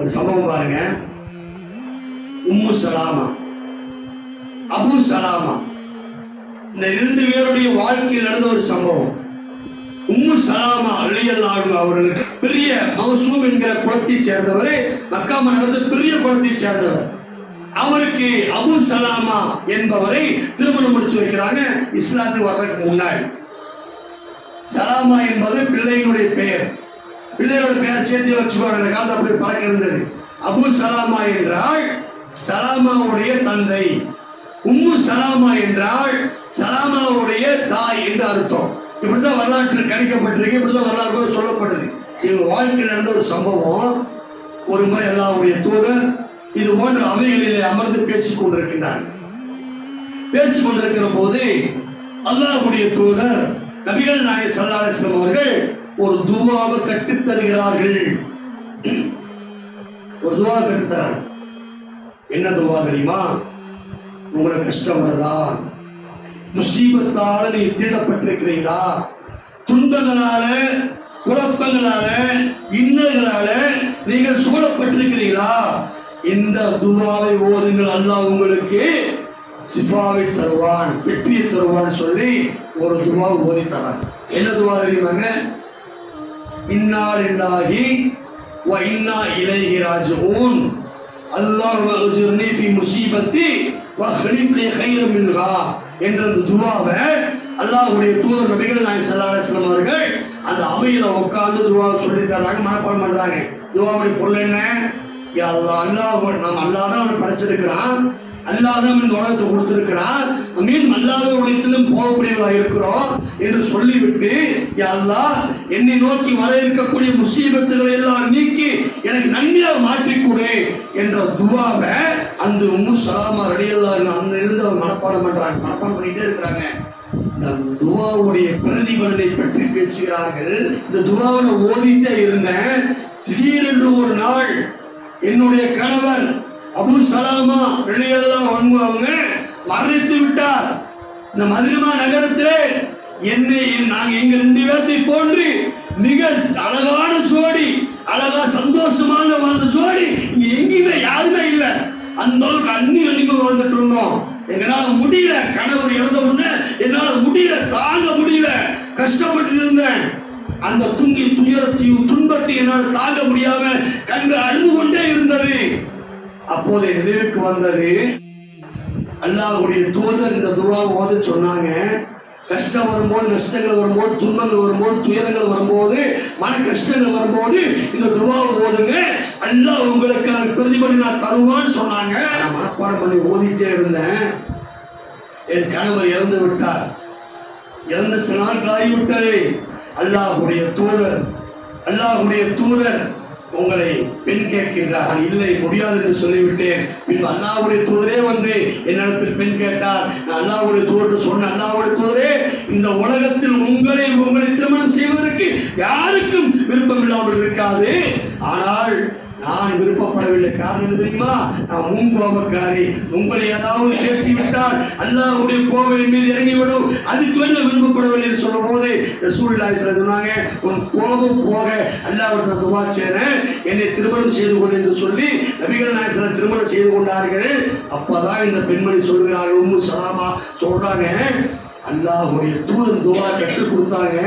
ஒரு சம்பவம் பாருங்க. உம்மு சலாமா அபு சலாமா இந்த இரண்டு பேருடைய வாழ்க்கையில் நடந்த ஒரு சம்பவம். உம்மு சலாமா அழியல்லாகும் அவர்களுக்கு பெரிய மௌசூம் என்கிற குளத்தை சேர்ந்தவர் மக்கா மன்னரது பெரிய குளத்தை சேர்ந்தவர். அவருக்கு அபு சலாமா என்பவரை திருமணம் முடிச்சு வைக்கிறாங்க இஸ்லாத்துக்கு வர்றதுக்கு முன்னாடி. சலாமா என்பது பிள்ளையினுடைய பெயர் பேரை சேர்த்து வச்சுக்குவாங்க அந்த காலத்தில் அப்படி பழக்கம் இருந்தது. அபு சலாமா என்றால் சலாமாவுடைய தந்தை. உம்மு சலாமா என்றால் சலாமாவுடைய தாய் என்று அர்த்தம். இப்படிதான் வரலாற்றில் கணிக்கப்பட்டிருக்கு இப்படிதான் வரலாறு சொல்லப்படுது. எங்கள் வாழ்க்கையில் நடந்த ஒரு சம்பவம் ஒரு முறை அல்லாவுடைய தூதர் இது போன்ற அவைகளிலே அமர்ந்து பேசிக் கொண்டிருக்கின்றார். பேசிக் கொண்டிருக்கிற போது அல்லாஹ்வுடைய தூதர் நபிகள் நாயகம் சல்லாசம் அவர்கள் ஒரு துவாவை கற்றுத் தருகிறார்கள். ஒரு துவா கற்றுத் என்ன துவா தெரியுமா? உங்களுக்கு கஷ்டம் வருதா? முசீபத்தால நீ தீடப்பட்டிருக்கிறீங்களா? துன்பங்களால குழப்பங்களால இன்னல்களால நீங்கள் சூழப்பட்டிருக்கிறீங்களா? இந்த துவாவை ஓதுங்கள். அல்லாஹ் உங்களுக்கு சிஃபாவை தருவான் வெற்றியை தருவான் சொல்லி ஒரு துவா ஓதி தரான் என்ன துவா தெரியுமாங்க? இன்னாலில்லாஹி வ இன்னா இலைஹி ராஜிஊன். அல்லாஹ் அஜுர்னி ஃபி முசீபத்தி வ ஹலிப்லி கைர மின்ஹா. என்ற அந்த துவாவை அல்லாஹ்வுடைய தூதர் நபிகள் நாயகம் ஸல்லல்லாஹு அலைஹி வஸல்லம் அவர்கள் அந்த அவையில உட்கார்ந்து துவா சொல்லி தர்றாங்க மனப்பாடம் பண்றாங்க. துவாவுடைய பொருள் என்ன? யா அல்லாஹ் அல்லாஹ் நம்ம அல்லாஹ் தான் அவனை படைச்சிருக்கிறான். அல்லாஹ் இந்த உலகத்தை கொடுத்திருக்கிறார். மீன் அல்லாத உலகத்திலும் போகக்கூடியவர்களாக இருக்கிறோம் என்று சொல்லிவிட்டு யா என்னை நோக்கி வர இருக்கக்கூடிய முசீபத்துகளை எல்லாம் நீக்கி எனக்கு நன்மையாக மாற்றிக்கொடு என்ற துவாவை அந்த உம்மு சலாமா ரெடியெல்லாம் அன்னிலிருந்து அவர் மனப்பாடம் பண்றாங்க. மனப்பாடம் பண்ணிட்டே இருக்கிறாங்க. இந்த துவாவுடைய பிரதிபலனை பற்றி பேசுகிறார்கள். இந்த துவாவை ஓதிட்டே இருந்தேன். திடீரென்று ஒரு நாள் என்னுடைய கணவர் அபு சலாமா வெளியெல்லாம் அவங்க மரணித்து விட்டார். இந்த மதுரமா நகரத்திலே என்னை நாங்க எங்க ரெண்டு பேர்த்தை போன்று மிக அழகான ஜோடி அழகா சந்தோஷமாக வாழ்ந்த ஜோடி இங்க எங்கேயுமே யாருமே இல்லை. அந்த அளவுக்கு அன்னி அன்னிமை வாழ்ந்துட்டு இருந்தோம். எங்களால முடியல. கணவர் இறந்த உடனே என்னால முடியல. தாங்க முடியல. கஷ்டப்பட்டு இருந்தேன். அந்த துங்கி துயரத்தையும் துன்பத்தையும் என்னால் தாங்க முடியாம கண்கள் அழுது கொண்டே இருந்தது. அப்போது என் நினைவுக்கு வந்தது அல்லாஹ்வுடைய தூதர் இந்த துவா ஓத சொன்னாங்க. கஷ்டம் வரும்போது நஷ்டங்கள் வரும்போது துன்பங்கள் வரும்போது துயரங்கள் வரும்போது மன கஷ்டங்கள் வரும்போது இந்த துருவாவை ஓதுங்க. அல்லாஹ் உங்களுக்கு அதுக்கு பிரதிபலி நான் தருவான்னு சொன்னாங்க. நான் மனப்பாடம் பண்ணி ஓதிட்டே இருந்தேன். என் கணவர் இறந்து விட்டார். இறந்த சில நாட்கள் ஆகிவிட்டது. அல்லாஹ்வுடைய தூதர் அல்லாஹுடைய தூதர் உங்களை பெண் கேட்கின்றார்கள். இல்லை முடியாது என்று சொல்லிவிட்டேன். பின் அல்லாவுடைய தூதரே வந்து என்னிடத்தில் பெண் கேட்டார். நான் அல்லாஹ்வுடைய தூதர் சொன்ன அல்லாவுடைய தூதரே இந்த உலகத்தில் உங்களை உங்களை திருமணம் செய்வதற்கு யாருக்கும் விருப்பம் இல்லாமல் இருக்காது. ஆனால் நான் விருப்பப்படவில்லை. காரணம் தெரியுமா? நான் உன் கோபக்காரி உங்களை ஏதாவது பேசிவிட்டால் அல்லாவுடைய கோபம் மீது இறங்கிவிடும். அதுக்கு வேண்டி விருப்பப்படவில்லை என்று சொல்லும் போது ரசூலுல்லாஹி சொன்னாங்க உன் கோபம் போக அல்லாஹ்விடத்தில் துவா செய்றேன் என்னை திருமணம் செய்து கொண்டு என்று சொல்லி நபிகள் நாயகர் திருமணம் செய்து கொண்டார்கள். அப்பதான் இந்த பெண்மணி சொல்கிறார்கள் உண்மை சலாமா சொல்றாங்க. அல்லாஹுடைய தூதர் துவா கற்றுக் கொடுத்தாங்க.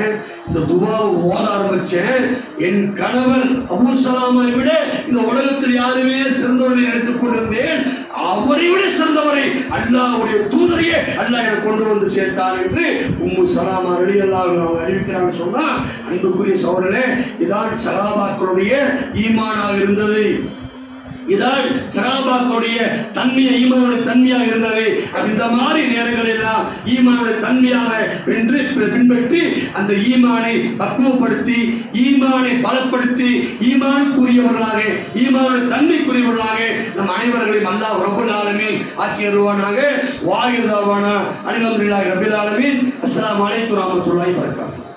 இந்த துவாவை ஓத ஆரம்பிச்சேன். என் கணவன் அபூ சலாமை விட இந்த உலகத்தில் யாருமே சிறந்தவரை நினைத்துக் கொண்டிருந்தேன். அவரை விட சிறந்தவரை அல்லாஹுடைய தூதரையே அல்லாஹ் எனக்கு கொண்டு வந்து சேர்த்தான் என்று உம்மு சலாமா ரெடி அல்லாஹ் அவங்க அறிவிக்கிறாங்க சொன்னா அன்புக்குரிய சோழனே இதான் சலாபாக்களுடைய ஈமானாக இருந்தது. இதால் சகாபாத்துடைய தன்மையை ஈமானுடைய தன்மையாக இருந்தது இந்த மாதிரி நேரங்களெல்லாம் ஈமானுடைய தன்மையாக வென்று பின்பற்றி அந்த ஈமானை பக்குவப்படுத்தி ஈமானை பலப்படுத்தி ஈமானுக்குரியவர்களாக ஈமானுடைய தன்மைக்குரியவர்களாக நம் அனைவர்களையும் அல்லாஹ் ரபுல் ஆலமின் ஆக்கி வருவானாக வாயிர்தாவானா அல்ஹம்துலில்லாஹி ரப்பில் ஆலமீன். அஸ்ஸலாமு அலைக்கும் வரஹ்மத்துல்லாஹி வபரகாத்துஹு.